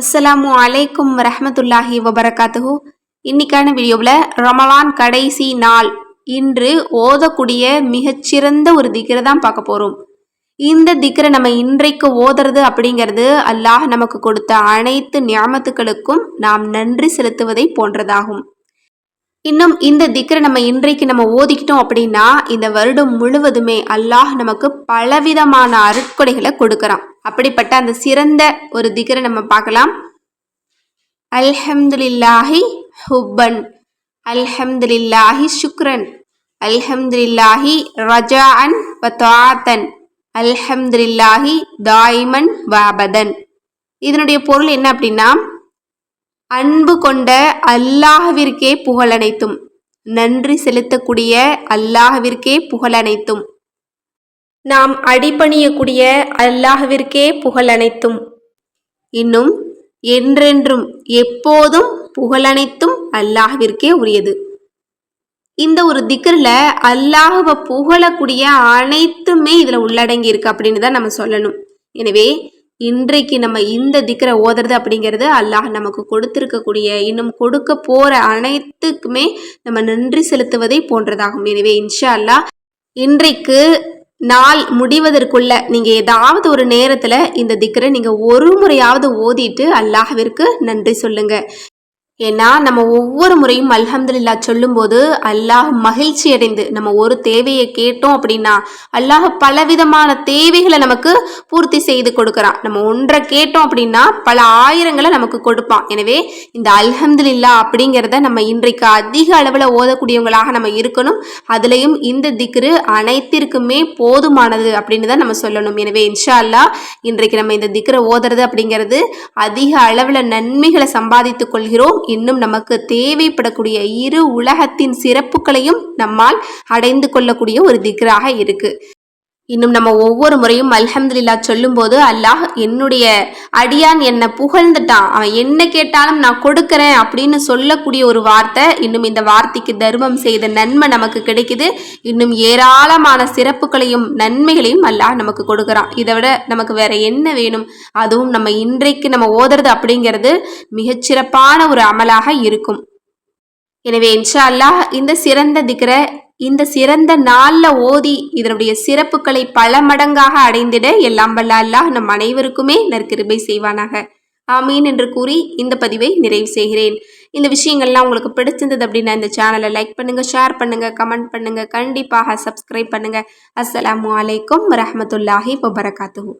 அஸ்ஸலாமு அலைக்கும் ரஹமத்துல்லாஹி வபரகாத்துஹு. இன்னைக்கான வீடியோவில் ரமலான் கடைசி நாள் இன்று ஓதக்கூடிய மிகச்சிறந்த ஒரு திக்கரை தான் பார்க்க போகிறோம் இந்த திக்கரை நம்ம இன்றைக்கு ஓதுறது அப்படிங்கிறது அல்லாஹ் நமக்கு கொடுத்த அனைத்து ஞாபகத்துக்களுக்கும் நாம் நன்றி செலுத்துவதை போன்றதாகும். இன்னும் இந்த திக்கரை நம்ம இன்றைக்கு நம்ம ஓதிக்கிட்டோம் அப்படின்னா இந்த வருடம் முழுவதுமே அல்லாஹ் நமக்கு பலவிதமான அருட்கொடைகளை கொடுக்கறான். அப்படிப்பட்ட அந்த சிறந்த ஒரு திக்கரை நம்ம பார்க்கலாம். அல்ஹம்துலில்லாஹி ஹுப்பன் அல்ஹம்துலில்லாஹி சுக்ரன் அல்ஹம்துலில்லாஹி ரஜாஅன் வத்தாத்தன் அல்ஹம்துலில்லாஹி தாயிமன் வாபதன் இதனுடைய பொருள் என்ன அப்படின்னா அன்பு கொண்ட அல்லாஹவிற்கே புகழனைத்தும். நன்றி செலுத்தக்கூடிய அல்லாஹவிற்கே புகழனைத்தும். நாம் அடிபணியக்கூடிய அல்லாஹவிற்கே புகழனைத்தும். இன்னும் என்றென்றும் எப்போதும் புகழனைத்தும் அல்லாஹவிற்கே உரியது. இந்த ஒரு திக்கரில் அல்லாஹுவை புகழக்கூடிய அனைத்துமே இதில் உள்ளடங்கி இருக்கு அப்படின்னு தான் நம்ம சொல்லணும். எனவே இன்றைக்கு நம்ம இந்த திக்கரை ஓதுறது அப்படிங்கிறது அல்லாஹ் நமக்கு கொடுத்துருக்கக்கூடிய இன்னும் கொடுக்க போற அனைத்துக்குமே நம்ம நன்றி செலுத்துவதை போன்றதாகும். எனவே இன்ஷா அல்லாஹ் இன்றைக்கு நாள் முடிவதற்குள்ள நீங்க ஏதாவது ஒரு நேரத்துல இந்த திக்கரை நீங்க ஒரு முறையாவது ஓதிட்டு அல்லாஹ்விற்கு நன்றி சொல்லுங்க. ஏன்னா நம்ம ஒவ்வொரு முறையும் அல்ஹம்துலில்லா சொல்லும்போது அல்லாஹ் மகிழ்ச்சி அடைந்து நம்ம ஒரு தேவையை கேட்டோம் அப்படின்னா அல்லாஹ் பலவிதமான தேவைகளை நமக்கு பூர்த்தி செய்து கொடுக்குறான். நம்ம ஒன்றை கேட்டோம் அப்படின்னா பல ஆயிரங்களை நமக்கு கொடுப்பான். எனவே இந்த அல்ஹம்துலில்லா அப்படிங்கிறத நம்ம இன்றைக்கு அதிக அளவில் ஓதக்கூடியவங்களாக நம்ம இருக்கணும். அதுலேயும் இந்த திக்ரு அனைத்திற்குமே போதுமானது அப்படின்னு தான் நம்ம சொல்லணும். எனவே இன்ஷா அல்லா இன்றைக்கு நம்ம இந்த திக்ரை ஓதுறது அப்படிங்கிறது அதிக அளவில் நன்மைகளை சம்பாதித்துக் கொள்கிறோம். இன்னும் நமக்கு தேவைப்படக்கூடிய இரு உலகத்தின் சிறப்புகளையும் நம்மால் அடைந்து கொள்ளக்கூடிய ஒரு திக்ராக இருக்கு. இன்னும் நம்ம ஒவ்வொரு முறையும் அல்ஹம்துலில்லா சொல்லும்போது அல்லாஹ் என்னுடைய அடியான் என்னை புகழ்ந்துட்டான். அவன் என்ன கேட்டாலும் நான் கொடுக்கறேன் அப்படின்னு சொல்லக்கூடிய ஒரு வார்த்தை இன்னும் இந்த வார்த்தைக்கு தர்மம் செய்த நன்மை நமக்கு கிடைக்குது. இன்னும் ஏராளமான சிறப்புகளையும் நன்மைகளையும் அல்லாஹ் நமக்கு கொடுக்குறான். இதை விட நமக்கு வேற என்ன வேணும்? அதுவும் நம்ம இன்றைக்கு நம்ம ஓதுறது அப்படிங்கிறது மிகச்சிறப்பான ஒரு அமலாக இருக்கும். எனவே இன்ஷா அல்லாஹ் இந்த சிறந்த திக்கிற இந்த சிறந்த நாளில் ஓதி இதனுடைய சிறப்புகளை பல மடங்காக அடைந்திட எல்லாம் வல்ல அல்லாஹ் நம் அனைவருக்குமே நற்கிருபை செய்வானாக. ஆமீன் என்று கூறி இந்த பதிவை நிறைவு செய்கிறேன். இந்த விஷயங்கள்லாம் உங்களுக்கு பிடிச்சிருந்தது அப்படின்னா இந்த சேனலை லைக் பண்ணுங்கள் ஷேர் பண்ணுங்கள் கமெண்ட் பண்ணுங்கள் கண்டிப்பாக சப்ஸ்கிரைப் பண்ணுங்கள் அஸ்ஸலாமு அலைக்கும் வரமத்துல்லாஹி வபரகாத்துஹூ.